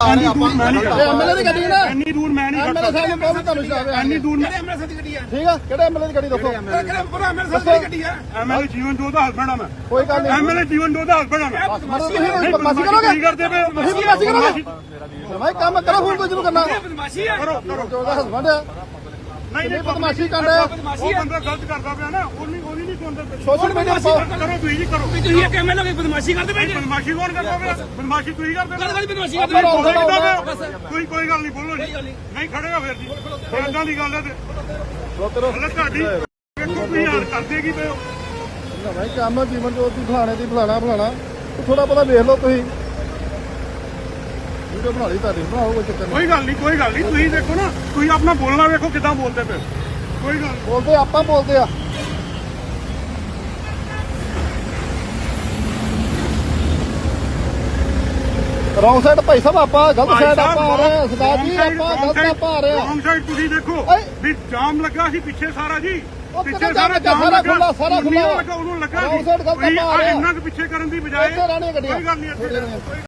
ਐਨੀ ਦੂਰ ਮੈਂ ਨਹੀਂ ਇਹ ਐਮਐਲਏ ਦੀ ਗੱਡੀ ਨਾ? ਐਨੀ ਦੂਰ ਮੈਂ ਨਹੀਂ ਐਮਐਲਏ ਸਾਹਿਬ ਬਹੁਤ ਤੁਹਾਨੂੰ ਸ਼ਾਬਾਸ਼। ਐਨੀ ਦੂਰ ਮੈਂ ਠੀਕ ਆ? ਕਿਹੜੇ ਐਮਐਲਏ ਦੀ ਗੱਡੀ ਦੱਸੋ? ਐਮਐਲਏ ਜੀਵਨ ਜੋਤ ਦਾ ਹਸਬੰਡ ਆ ਮੈਂ। ਕੋਈ ਗੱਲ ਨਹੀਂ। ਐਮਐਲਏ ਜੀਵਨ ਜੋਤ ਦਾ ਹਸਬੰਡ ਆ ਮੈਂ। ਬਦਮਾਸ਼ੀ ਕਰੋਗੇ? ਕੀ ਕਰਦੇ ਪਏ ਬਦਮਾਸ਼ੀ ਕਰੋਗੇ? ਭਾਈ ਕੰਮ ਕਰੋ ਫੋਨ ਕੋਈ ਜਿਹਨੂੰ ਕਰਨਾ। ਕਰੋ ਕਰੋ। ਜੋ ਉਹਦਾ ਹਸਬੰਦ ਹੈ ਨਹੀਂ ਇਹ ਬਦਮਾਸ਼ੀ ਕਰ ਰਿਹਾ ਉਹ ਬੰਦਾ ਗਲਤ ਕਰਦਾ ਪਿਆ ਨਾ। ਉਹ ਨਹੀਂ ਉਹ ਨਹੀਂ। ਸੋਸ਼ਲ ਮੀਡੀਆ ਤੇ ਪਾਓ ਕਰੋ ਤੁਸੀਂ ਜੀ ਕਰੋ। ਤੁਸੀਂ ਇੱਕ ਐਮਐਲਏ ਕੋਈ ਬਦਮਾਸ਼ੀ ਕਰਦੇ ਪਏ ਜੀ? ਬਦਮਾਸ਼ੀ ਕੌਣ ਕਰਦਾ ਬਦਮਾਸ਼ੀ ਤੁਸੀਂ ਕਰਦੇ ਬਦਮਾਸ਼ੀ ਆਉਂਦਾ ਕੋਈ ਕੋਈ ਗੱਲ ਨਹੀਂ ਬੋਲੋ ਜੀ। ਨਹੀਂ। ਖੜੇ ਹੋ ਫਿਰ ਜੀ। ਇਦਾਂ ਦੀ ਗੱਲ ਹੈ ਤੇ। ਹਲੇ ਤੁਹਾਡੀ ਤੁਸੀਂ ਹਾਲ ਕਰਦੇ ਕੀ ਪਏ ਹੋ। ਭਾਈ ਕੰਮ ਜੀਵਨ ਜੋਤ ਦੀ ਫਲਾਣੇ ਦੀ ਫਲਾਣਾ ਫਲਾਣਾ। ਥੋੜਾ ਬਹੁਤਾ ਵੇਖ ਲਓ ਤੁਸੀਂ। ਵੀਡੀਓ ਬਣਾ ਲਈ ਤੁਹਾਡੀ ਬਣਾਓ ਕੋਈ ਚੱਕਰ ਨਹੀਂ। ਕੋਈ ਗੱਲ ਨਹੀਂ ਕੋਈ ਗੱਲ ਨਹੀਂ। ਤੁਸੀਂ ਦੇਖੋ ਨਾ ਤੁਸੀਂ ਆਪਣਾ ਬੋਲਣਾ ਵੇਖੋ ਕਿਦਾਂ ਬੋਲਦੇ ਪਏ। ਹੋ। ਕੋਈ ਗੱਲ ਨੀ। ਬੋਲਦੇ ਆਪਾਂ ਬੋਲਦੇ ਆ। ਰੌਂਗ ਸਾਈਡ ਭਾਈ ਸਾਹਿਬ ਆਪਾਂ ਗਲਤ ਸਾਈਡ ਆਪਾਂ ਆ ਰਹੇ ਹਾਂ ਸਰਦਾਰ ਜੀ ਆਪਾਂ ਗਲਤ ਆਪਾਂ ਆ ਰਹੇ ਹਾਂ wrong side ਤੁਸੀਂ ਦੇਖੋ। ਵੀ ਜਾਮ ਲੱਗਾ ਸੀ ਪਿੱਛੇ ਸਾਰਾ ਜੀ ਪਿੱਛੇ ਸਾਰਾ ਜਾਮ ਲੱਗਾ? ਸਾਰਾ ਸਾਰਾ ਉਹਨੂੰ। ਲੱਗਾ ਉਹਨੂੰ ਲੱਗਾ wrong ਸੀ side ਗਲਤ ਆਪਾਂ ਆ ਰਹੇ ਹਾਂ। ਇੰਨਾ ਕੁ ਪਿੱਛੇ ਕਰਨ ਦੀ ਬਜਾਏ ਕੋਈ ਗੱਲ ਨਹੀਂ ਇੱਥੇ